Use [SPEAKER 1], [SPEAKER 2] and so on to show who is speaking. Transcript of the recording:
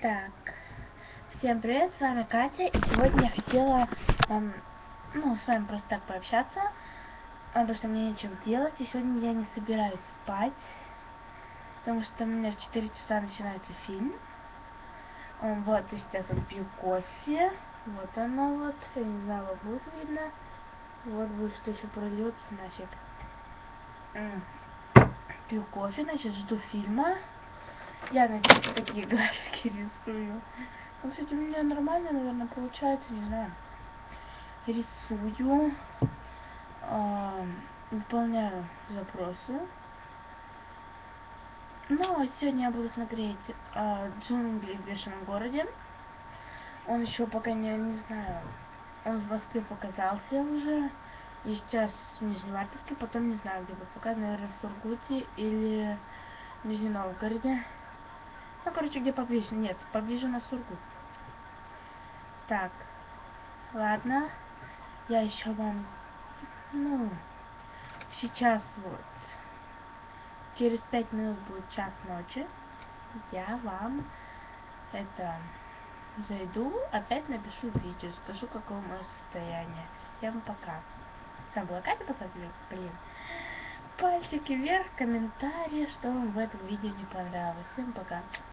[SPEAKER 1] Так, всем привет, с вами Катя, и сегодня я хотела, эм, ну, с вами просто так пообщаться, потому что мне нечего делать, и сегодня я не собираюсь спать, потому что у меня в 4 часа начинается фильм. Um, вот, и сейчас вот пью кофе, вот оно вот, я не знаю, вот будет видно, вот будет, что еще прольется нафиг. М. Пью кофе, значит, жду фильма. Я, значит, такие глазки рисую. Ну, кстати, у меня нормально, наверное, получается, не знаю. Рисую, а, выполняю запросы. Ну, а сегодня я буду смотреть а, «Джунгли в бешеном городе». Он еще пока не, не знаю, он в Москве показался уже. И сейчас в Нижневартовске, потом не знаю, где будет показан, наверное, в Сургуте или в Нижнем Новгороде. Ну, короче, где поближе. Нет, поближе на Сургут. Так, ладно. Я еще вам, ну, сейчас вот, через пять минут будет час ночи. Я вам это зайду, опять напишу видео, скажу, какое мое состояние. Всем пока. С вами была Катя, поставьте, блин, пальчики вверх, комментарии, что вам в этом видео не понравилось. Всем пока.